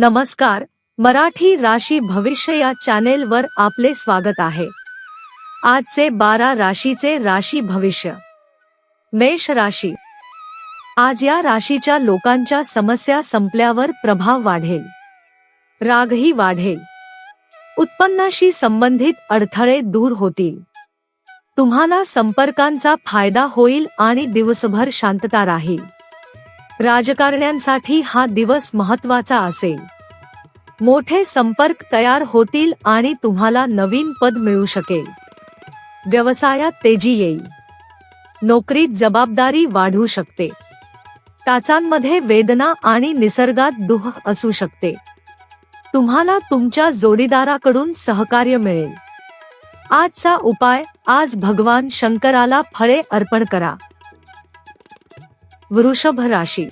नमस्कार मराठी राशी भविष्य या चॅनेलवर आपले स्वागत आहे. आजचे बारा राशीचे राशी भविष्य. मेष राशी. आज या राशीच्या लोकांच्या समस्या संपल्यावर प्रभाव वाढेल. रागही वाढेल. उत्पन्नाशी संबंधित अडथळे दूर होतील. तुम्हाला संपर्कांचा फायदा होईल आणि दिवसभर शांतता राहील. राजकारण्यांसाठी हा दिवस महत्त्वाचा असेल. मोठे संपर्क तयार होतील आणि तुम्हाला नवीन पद मिळू शकेल. व्यवसायात तेजी येईल. नोकरीत जबाबदारी वाढू शकते. टाचांमध्ये वेदना आणि निसर्गात दुःख असू शकते. तुम्हाला तुमच्या जोडीदाराकडून सहकार्य मिळेल. आजचा उपाय आज भगवान शंकराला फळे अर्पण करा. वृषभ राशी.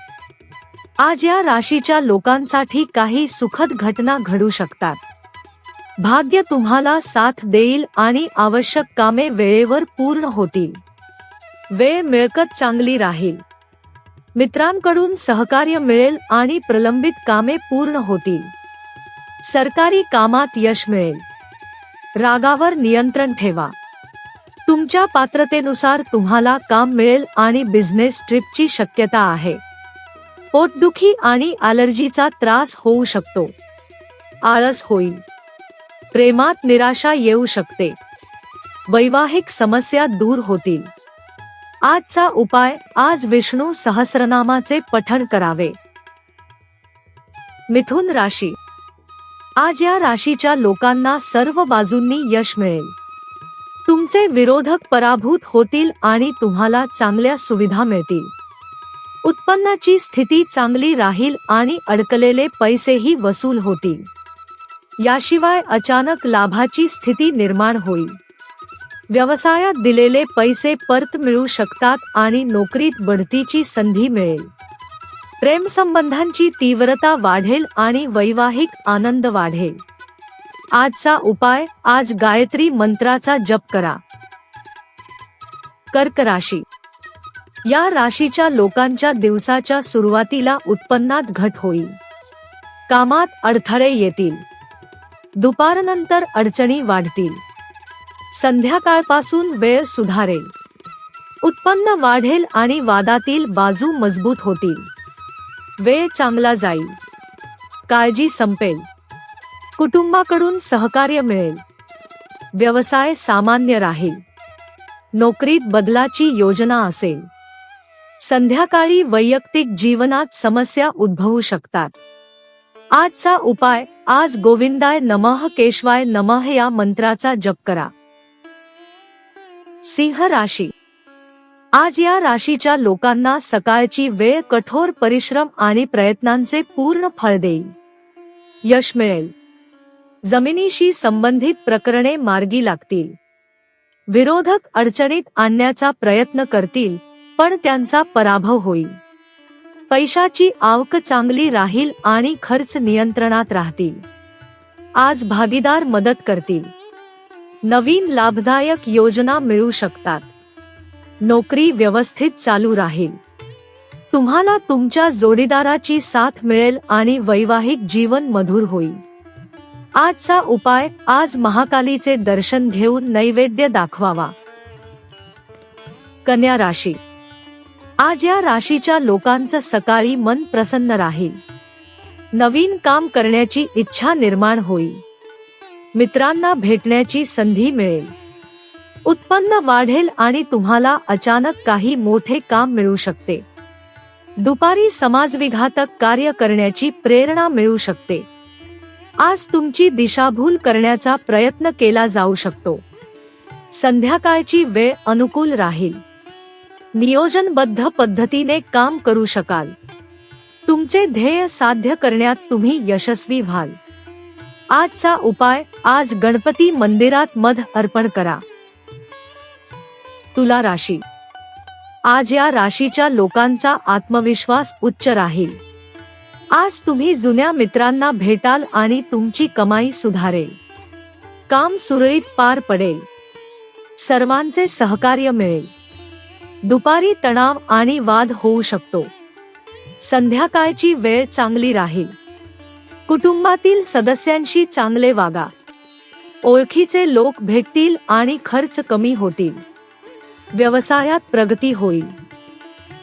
आज या राशीच्या लोकांसाठी काही सुखद घटना घडू शकतात. भाग्य तुम्हाला साथ देईल आणि आवश्यक कामे वेळेवर पूर्ण होतील. वेळ मिळकत चांगली राहील. मित्रांकडून सहकार्य मिळेल आणि प्रलंबित कामे पूर्ण होतील. सरकारी कामात यश मिळेल. रागावर नियंत्रण ठेवा. तुमच्या पात्रतेनुसार तुम्हाला काम मिळेल आणि बिझनेस ट्रिपची शक्यता आहे. पोटदुखी आणि अलर्जीचा त्रास होऊ शकतो. आळस होईल. प्रेमात निराशा येऊ शकते. वैवाहिक समस्या दूर होतील. आजचा उपाय आज विष्णू सहस्रनामाचे पठण करावे. मिथुन राशी. आज या राशीच्या लोकांना सर्व बाजूंनी यश मिळेल. तुमचे विरोधक पराभूत होतील आणि तुम्हाला चांगल्या सुविधा मिळतील. उत्पन्नाची स्थिती चांगली राहील आणि अडकलेले पैसेही वसूल होतील. याशिवाय अचानक लाभाची स्थिती निर्माण होईल. व्यवसायात दिलेले पैसे परत मिळू शकतात आणि नोकरीत बढतीची संधी मिळेल. प्रेमसंबंधांची तीव्रता वाढेल आणि वैवाहिक आनंद वाढेल. आजचा उपाय आज गायत्री मंत्राचा जप करा. कर्क राशी. या राशीच्या लोकांच्या दिवसाच्या सुरुवातीला उत्पन्नात घट होईल. कामात अडथळे येतील. दुपारनंतर अडचणी वाढतील. संध्याकाळपासून वेळ सुधारेल. उत्पन्न वाढेल आणि वादातील बाजू मजबूत होतील. वेळ चांगला जाईल. काळजी संपेल. कुटुंबाकडून सहकार्य मिळेल. व्यवसाय सामान्य राहील. नोकरीत बदलाची योजना असेल. संध्याकाळी वैयक्तिक जीवनात समस्या उद्भवू शकतात. आजचा उपाय आज गोविंदाय नमः केशवाय नमः या मंत्राचा जप करा. सिंह राशी. आज या राशीच्या लोकांना सकाळची वेळ कठोर परिश्रम आणि प्रयत्नांचे पूर्ण फळ देईल. यश मिळेल. जमिनीशी संबंधित प्रकरणे मार्गी लागतील. विरोधक अडचणीत आणण्याचा प्रयत्न करतील पण त्यांचा पराभव होईल. पैशाची आवक चांगली राहील आणि खर्च नियंत्रणात राहतील. आज भागीदार मदत करतील. नवीन लाभदायक योजना मिळू शकतात. नोकरी व्यवस्थित चालू राहील. तुम्हाला तुमच्या जोडीदाराची साथ मिळेल आणि वैवाहिक जीवन मधुर होईल. आजचा उपाय आज महाकालीचे दर्शन घेऊन नैवेद्य दाखवावा. कन्या राशी. आज या राशीच्या लोकांचं सकाळी मन प्रसन्न राहील. नवीन काम करण्याची इच्छा निर्माण होईल. मित्रांना भेटण्याची संधी मिळेल. उत्पन्न वाढेल आणि तुम्हाला अचानक काही मोठे काम मिळू शकते. दुपारी समाजविघातक कार्य करण्याची प्रेरणा मिळू शकते. आज तुमची दिशाभूल करण्याचा प्रयत्न केला जाऊ शकतो. संध्याकाळची वेळ अनुकूल राहील. नियोजनबद्ध पद्धतीने काम करू शकाल. तुमचे ध्येय साध्य करण्यात तुम्ही यशस्वी व्हाल. आजचा उपाय आज गणपती मंदिरात मध अर्पण करा. तुला राशी. आज या राशीच्या लोकांचा आत्मविश्वास उच्च राहील. आज तुम्ही जुन्या मित्रांना भेटाल आणि तुमची कमाई सुधारेल. काम सुरळीत पार पडेल. सर्वांचे सहकार्य मिळेल. दुपारी तणाव आणि वाद होऊ शकतो. संध्याकाळची वेळ चांगली राहील. कुटुंबातील सदस्यांशी चांगले वागा. ओळखीचे लोक भेटतील आणि खर्च कमी होतील. व्यवसायात प्रगती होईल.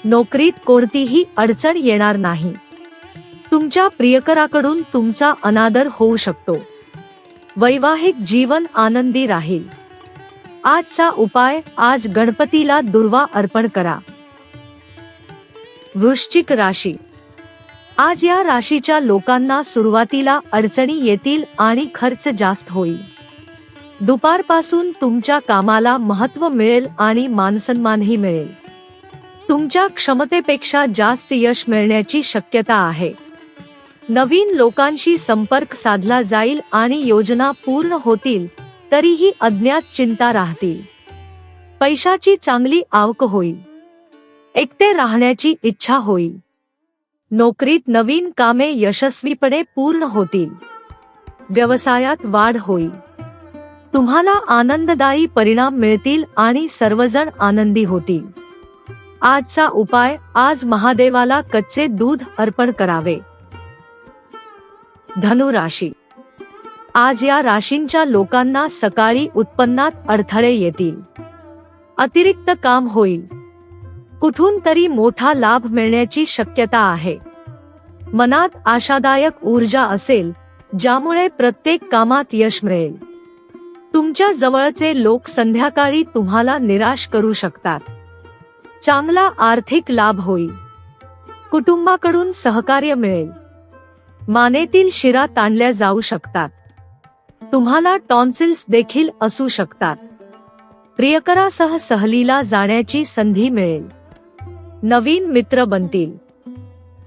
नोकरीत कोणतीही अडचण येणार नाही. तुमच्या प्रियकराकडून तुमचा अनादर होऊ शकतो. वैवाहिक जीवन आनंदी राहील. आजचा उपाय आज गणपतीला दुर्वा अर्पण करा. वृश्चिक राशी. आज या राशीच्या लोकांना सुरुवातीला अडचणी येतील आणि खर्च जास्त होईल. दुपारपासून तुमच्या कामाला महत्त्व मिळेल आणि मानसन्मानही मिळेल. तुमच्या क्षमतेपेक्षा जास्त यश मिळण्याची शक्यता आहे. नवीन लोकांशी संपर्क साधला जाईल आणि योजना पूर्ण होतील तरीही अज्ञात चिंता राहतील. पैशाची चांगली आवक होईल. एकटे राहण्याची इच्छा होईल. नोकरीत नवीन कामे यशस्वीपणे पूर्ण होतील. व्यवसायात वाढ होईल. तुम्हाला आनंददायी परिणाम मिळतील आणि सर्वजण आनंदी होतील. आजचा उपाय आज महादेवाला कच्चे दूध अर्पण करावे. धनु राशी. आज या राशींच्या लोकांना सकाळी उत्पन्नात अडथळे येतील. अतिरिक्त काम होईल. कुठून तरी मोठा लाभ मिळण्याची शक्यता आहे. मनात आशादायक ऊर्जा असेल ज्यामुळे प्रत्येक कामात यश मिळेल. तुमच्या जवळचे लोक संध्याकाळी तुम्हाला निराश करू शकतात. चांगला आर्थिक लाभ होईल. कुटुंबाकडून सहकार्य मिळेल. मानेतील शिरा ताणल्या जाऊ शकतात. तुम्हाला टॉन्सिल्स देखील असू शकतात. प्रियकरासह सहलीला जाण्याची संधी मिळेल. नवीन मित्र बनतील.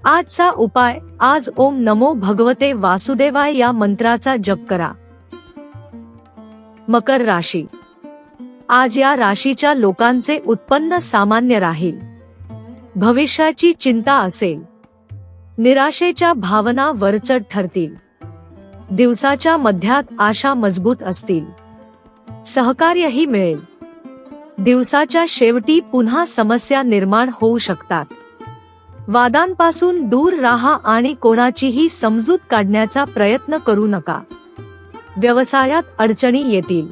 आजचा उपाय आज ओम नमो भगवते वासुदेवाय या मंत्राचा जप करा. मकर राशी. आज या राशीच्या लोकांचे उत्पन्न सामान्य राहील. भविष्याची चिंता असेल. निराशेच्या भावना वरचढ ठरतील. दिवसाच्या मध्यात आशा मजबूत असतील. सहकार्यही मिळेल. दिवसाच्या शेवटी पुन्हा समस्या निर्माण होऊ शकतात. वादांपासून दूर राहा आणि कोणाचीही समजूत काढण्याचा प्रयत्न करू नका. व्यवसायात अडचणी येतील.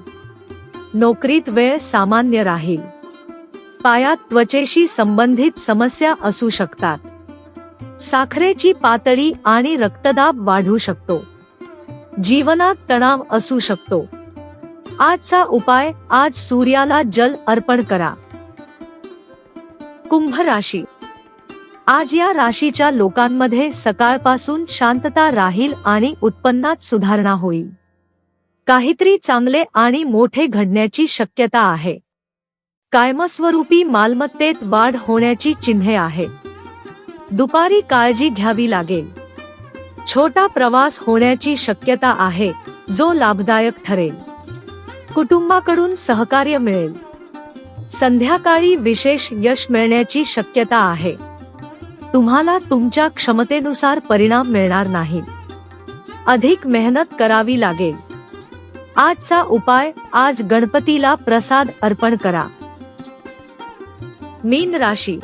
नोकरीत वेळ सामान्य राहील. पायात त्वचेशी संबंधित समस्या असू शकतात. साखरेची पातळी आणि रक्तदाब वाढू शकतो. जीवनात तणाव असू शकतो. आजचा उपाय आज सूर्याला जल अर्पण करा. कुंभ राशी. आज या राशीच्या लोकांमध्ये सकाळपासून शांतता राहील आणि उत्पन्नात सुधारणा होईल. काहीतरी चांगले आणि मोठे घडण्याची शक्यता आहे. कायमस्वरूपी मालमत्तेत वाढ होण्याची चिन्हे आहेत. दुपारी काळजी घ्यावी लागेल. छोटा प्रवास होण्याची शक्यता आहे जो लाभदायक ठरेल. कुटुंबाकडून सहकार्य मिळेल. संध्याकाळी विशेष यश मिळण्याची शक्यता आहे. तुम्हाला तुमच्या क्षमतेनुसार परिणाम मिळणार नाही. अधिक मेहनत करावी लागेल. आजचा उपाय आज गणपतीला प्रसाद अर्पण करा. मीन राशी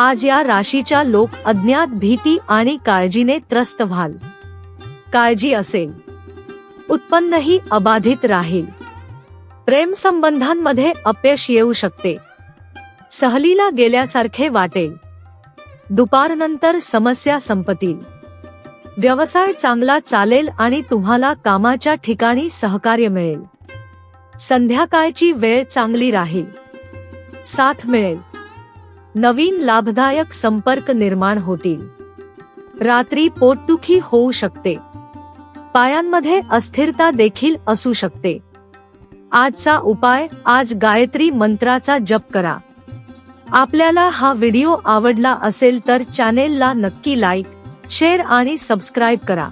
आज या राशीच्या लोक अज्ञात भीती आणि काळजीने त्रस्त व्हाल. काळजी असेल. उत्पन्नही अबाधित राहील. प्रेम संबंधांमध्ये अपयश येऊ शकते. सहलीला गेल्यासारखे वाटेल दुपारनंतर समस्या संपतील. व्यवसाय चांगला चालेल आणि तुम्हाला कामाच्या ठिकाणी सहकार्य मिळेल. संध्याकाळची वेळ चांगली राहील. साथ मिळेल. नवीन लाभदायक संपर्क निर्माण होतील. रात्री पोटदुखी होऊ शकते. पायांमध्ये अस्थिरता देखील असू शकते. आजचा उपाय आज गायत्री मंत्राचा जप करा. आपल्याला हा व्हिडिओ आवडला असेल तर चॅनेलला नक्की लाईक शेअर आणि सबस्क्राईब करा.